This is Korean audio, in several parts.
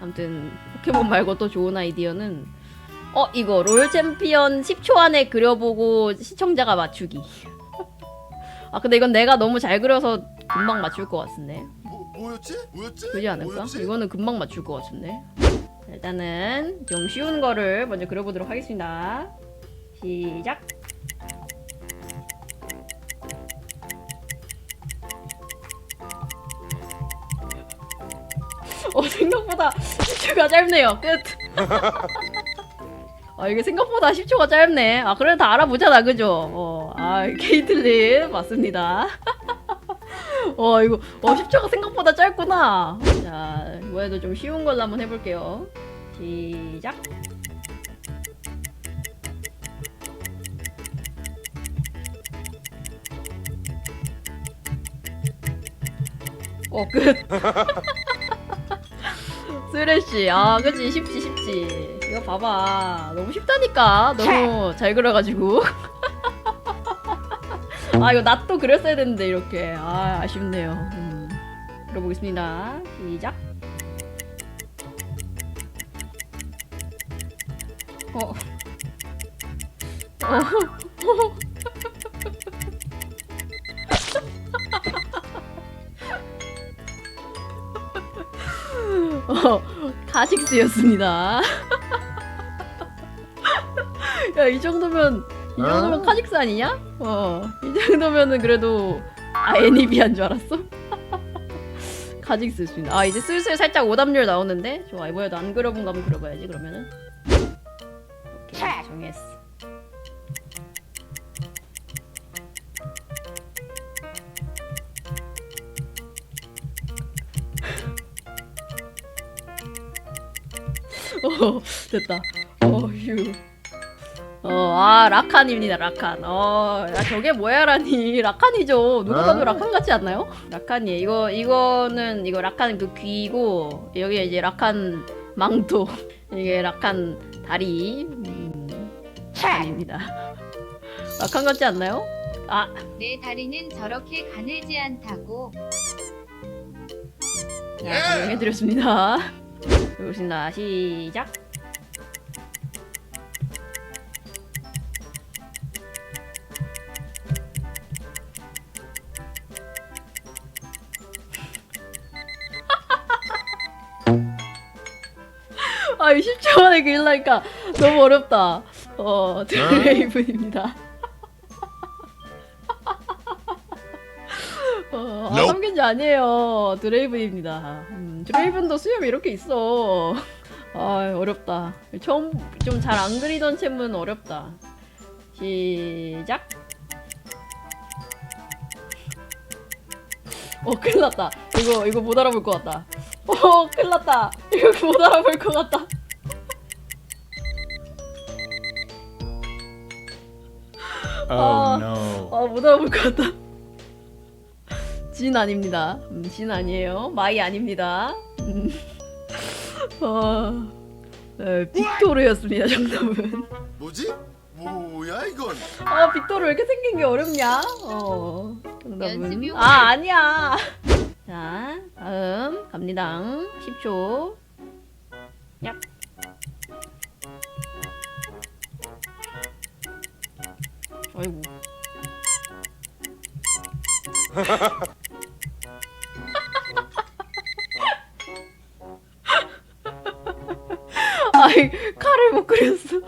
아무튼 포켓몬 말고 또 좋은 아이디어는 어 이거 롤 챔피언 10초 안에 그려보고 시청자가 맞추기. 아 근데 이건 내가 너무 잘 그려서 금방 맞출 것 같은데. 뭐 뭐였지? 뭐였지? 그러지 않을까? 뭐였지? 이거는 금방 맞출 것 같은데. 자, 일단은 좀 쉬운 거를 먼저 그려보도록 하겠습니다. 시작. 어 생각보다 10초가 짧네요. 끝. 아 이게 생각보다 10초가 짧네. 아 그래 다 알아보잖아, 그죠? 어, 아 케이틀린 맞습니다. 어 이거 어 10초가 생각보다 짧구나. 자 이번에도 좀 쉬운 걸로 한번 해볼게요. 시작. 어 끝. 쓰레쉬 아 그치? 쉽지 쉽지. 이거 봐봐. 너무 쉽다니까. 너무 잘 그려가지고. 아 이거 낫도 그렸어야 되는데 이렇게. 아 아쉽네요. 음. 그려보겠습니다. 시작. 어. 어. 어, 카식스였습니다. 야, 이 정도면 이 정도면 카식스 아니냐? 어, 이 정도면은 그래도 아 애니비한 줄 알았어. 카직스였습니다. 아 이제 슬슬 살짝 오답률 나오는데 좋아 이번에도 안 그려본 거 한번 그려봐야지 그러면은. 오케이 정했어. 어 됐다. 어 휴. 어, 아, 라칸입니다, 라칸. 어, 야, 저게 뭐야라니. 라칸이죠. 누가 봐도 어? 라칸 같지 않나요? 라칸이에요. 이거, 이거는, 이거 라칸 그 귀고, 여기 이제 라칸 망토. 이게 라칸 다리. 음, 라칸입니다. 라칸 같지 않나요? 아, 내 다리는 저렇게 가늘지 않다고. 자, 설명해드렸습니다. 해보겠습니다. 시작. 아, 이 10초 만에 그리려니까 너무 어렵다. 어, 드레이븐입니다. 아, 아니에요. 드레이븐입니다. 음, 드레이븐도 수염이 이렇게 있어. 아, 어렵다. 처음 좀 잘 안 그리던 챔은 어렵다. 시작. 어, 큰일 났다. 이거, 이거 못 알아볼 것 같다. 어, 큰일 났다. 이거 못 알아볼 것 같다. Oh no. 아, 못 알아볼 것 같다. 진 아닙니다. 음, 진 아니에요. 마이 아닙니다. 음. 어, 네, 빅토르였습니다. 정답은. 뭐지? 뭐야 이건? 아, 빅토르 왜 이렇게 생긴 게 어렵냐? 어, 정답은. 아, 아니야. 자, 다음 갑니다. 10초. 얍. 아이고. 아이 칼을 못 그렸어.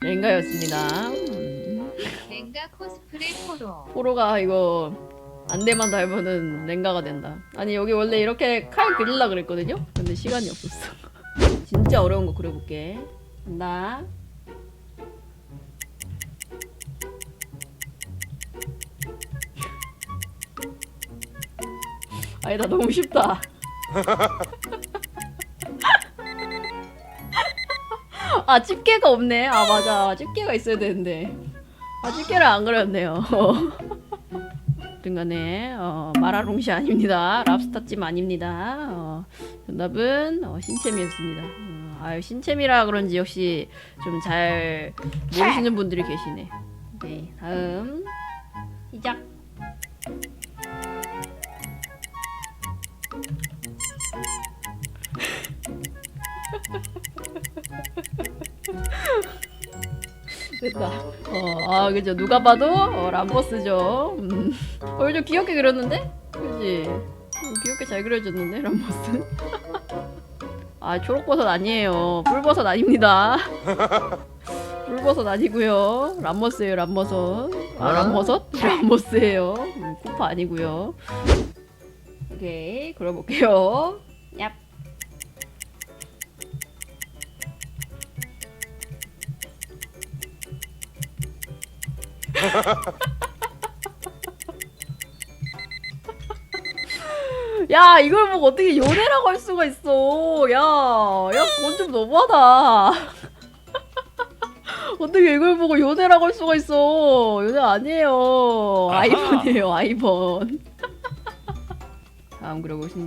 랭가였습니다. 음. 랭가 코스프레 포로. 포로가 이거 안대만 달면은 랭가가 된다. 아니 여기 원래 이렇게 칼 그릴라 그랬거든요. 근데 시간이 없었어. 진짜 어려운 거 그려볼게. 간다. 아니다 너무 쉽다. 아 집게가 없네. 아 맞아 집게가 있어야 되는데. 아 집게를 안 그렸네요. 등간에 어, 마라롱시 아닙니다. 랍스타찜 아닙니다. 어, 정답은 어, 신체미였습니다. 어, 아유 신체미라 그런지 역시 좀 잘 모르시는 분들이 계시네. 오케이 다음 시작. 됐다. 어, 아, 그죠. 누가 봐도 어, 람버스죠. 음. 어, 좀 귀엽게 그렸는데? 그지? 어, 귀엽게 잘 그려졌는데, 람버스? 아, 초록버섯 아니에요. 뿔버섯 아닙니다. 뿔버섯 아니고요. 람버스예요, 람버섯. 아, 람버섯? 람버스예요. 음, 쿠파 아니고요. 오케이, 그려볼게요. 얍. 야 이걸 보고 어떻게 연애라고 할 수가 있어. 야야 그건 좀 너무하다. 어떻게 이걸 보고 연애라고 할 수가 있어. 연애 아니에요. 아하. 아이번이에요 아이번 다음 그려보겠습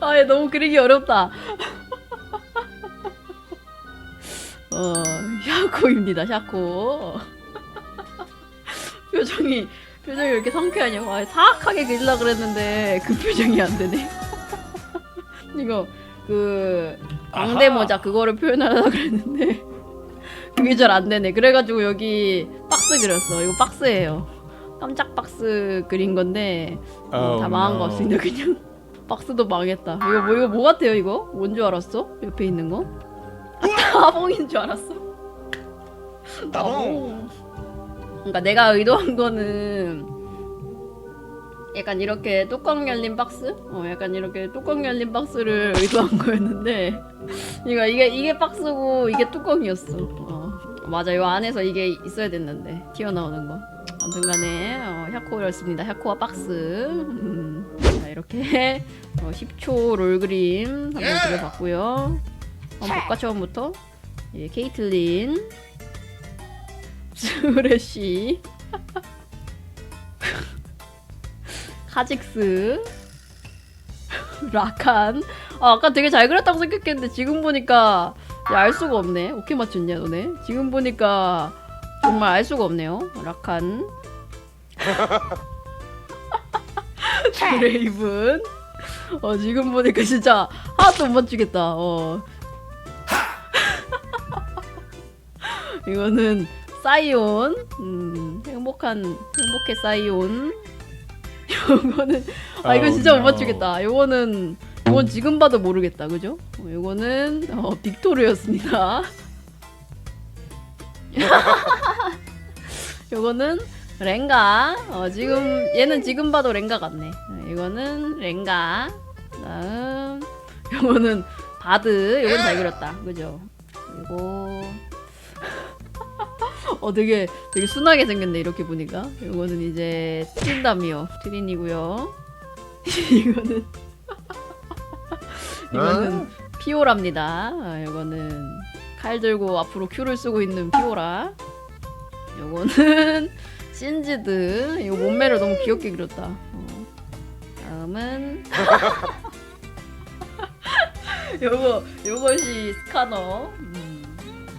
아 얘 너무 그리기 어렵다. 어 샤코입니다 샤코. 표정이 표정이 왜 이렇게 상쾌하냐고. 아, 사악하게 그리려 그랬는데 그 표정이 안 되네. 이거 그 광대 아하. 모자 그거를 표현하려고 그랬는데 그게 잘 안 되네. 그래가지고 여기 박스 그렸어. 이거 박스예요 깜짝 박스 그린 건데 어, 다 망한 거 no. 없습니다 그냥 박스도 망했다. 이거 뭐 이거 뭐 같아요 이거? 뭔 줄 알았어? 옆에 있는 거? 아, 따봉인 줄 알았어. 따봉. 그러니까 내가 의도한 거는 약간 이렇게 뚜껑 열린 박스? 어 약간 이렇게 뚜껑 열린 박스를 의도한 거였는데 그러니까 이게 이게 박스고 이게 뚜껑이었어. 어 맞아 요 안에서 이게 있어야 됐는데 튀어나오는 거 아무튼간에 어, 샤코였습니다. 샤코와 박스. 음. 자 이렇게 어, 10초 롤 그림 한번 예. 그려봤고요. 한번 볼까 처음부터. 예, 케이틀린, 스레시, 카직스, 라칸. 아, 아까 되게 잘 그렸다고 생각했는데 지금 보니까 야, 알 수가 없네. 어떻게 맞췄냐 너네? 지금 보니까 정말 알 수가 없네요. 라칸. 드레이븐. 어 지금 보니까 진짜 하나도 못 맞추겠다. 어. 이거는 사이온. 음, 행복한 행복해 사이온. 이거는 아 이거 진짜 못. 맞추겠다. 이거는 이건 지금 봐도 모르겠다. 그죠? 어, 이거는 어, 빅토르였습니다. 요거는 렌가. 어, 지금 얘는 지금 봐도 렌가 같네. 어, 이거는 렌가. 다음 요거는 바드. 요건 잘 그렸다. 그죠? 그리고 어 되게 되게 순하게 생겼네 이렇게 보니까. 요거는 이제 트린다미오 트린이고요. 이거는 이거는 피오라입니다. 아, 이거는 칼 들고 앞으로 큐를 쓰고 있는 피오라. 요거는 신지드. 이거 몸매를 너무 귀엽게 그렸다. 어. 다음은 요거 요것이 스카너. 음.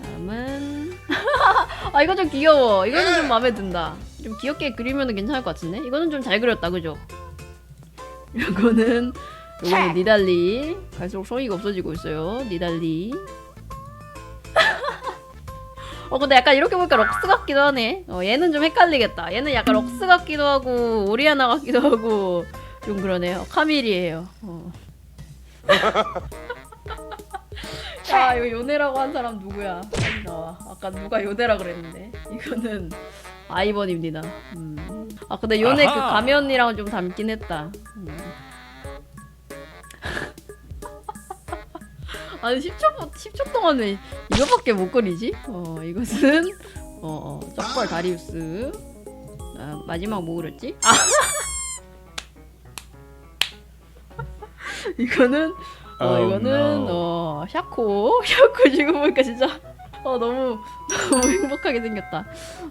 다음은 아 이거 좀 귀여워. 이거는 좀 마음에 든다. 좀 귀엽게 그리면 괜찮을 것 같은데. 이거는 좀 잘 그렸다, 그죠? 요거는 요거는 니달리. 갈수록 성의가 없어지고 있어요. 니달리. 어 근데 약간 이렇게 보니까 럭스 같기도 하네. 어 얘는 좀 헷갈리겠다. 얘는 약간 럭스 같기도 하고 오리아나 같기도 하고 좀 그러네요. 카밀이에요. 어. 야 이거 요네라고 한 사람 누구야? 빨리 나와. 아까 누가 요네라 그랬는데 이거는 아이번입니다. 음. 아 근데 요네 그 아하. 가면이랑 좀 닮긴 했다. 음. 아니 10초 10초 동안에 이거밖에 못 그리지? 어 이것은 어, 어 쩍벌 다리우스. 아, 마지막 뭐 그렸지? 아 이거는 어 Oh, 이거는 no. 어 샤코 샤코 지금 보니까 진짜 어 너무 너무 행복하게 생겼다.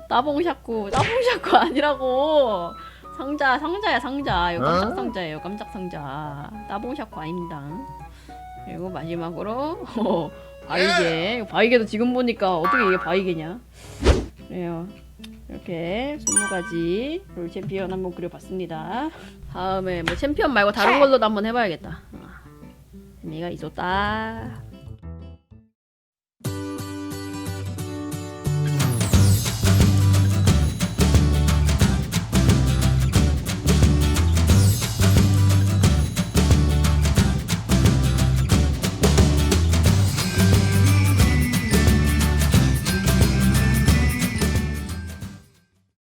따봉 샤코 따봉 샤코 아니라고 상자 상자야 상자 이거 깜짝 어? 상자예요 깜짝 상자 따봉 샤코 아닙니다. 그리고 마지막으로. 어, 바이게. 바이게도 지금 보니까 어떻게 이게 바이게냐? 그래요. 이렇게 20가지 롤 챔피언 한번 그려봤습니다. 다음에 뭐 챔피언 말고 다른 걸로도 한번 해봐야겠다. 아, 재미가 있었다